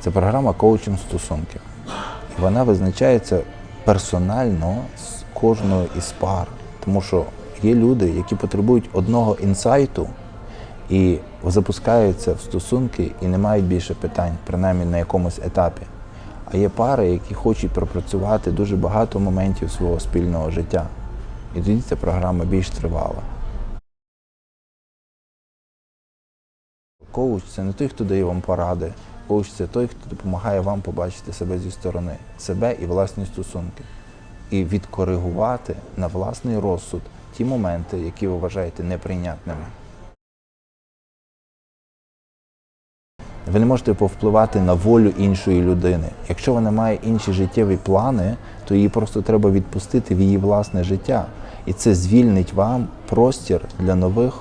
Це програма коучинг стосунків. І вона визначається персонально з кожною із пар. Тому що є люди, які потребують одного інсайту і запускаються в стосунки і не мають більше питань, принаймні на якомусь етапі. А є пари, які хочуть пропрацювати дуже багато моментів свого спільного життя. І тоді ця програма більш тривала. Коуч це не той, хто дає вам поради. Коуч це той, хто допомагає вам побачити себе зі сторони, себе і власні стосунки. І відкоригувати на власний розсуд ті моменти, які ви вважаєте неприйнятними. Ви не можете повпливати на волю іншої людини. Якщо вона має інші життєві плани, то її просто треба відпустити в її власне життя. І це звільнить вам простір для нових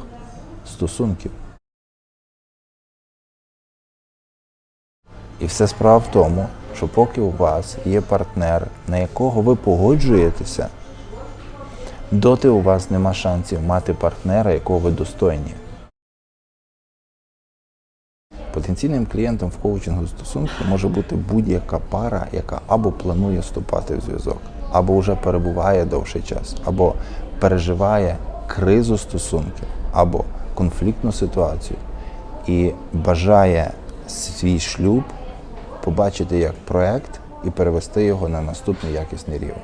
стосунків. І все справа в тому, що поки у вас є партнер, на якого ви погоджуєтеся, доти у вас нема шансів мати партнера, якого ви достойні. Потенційним клієнтом в коучингу стосунку може бути будь-яка пара, яка або планує вступати в зв'язок, або вже перебуває довший час, або переживає кризу стосунків, або конфліктну ситуацію і бажає свій шлюб побачити як проект і перевести його на наступний якісний рівень.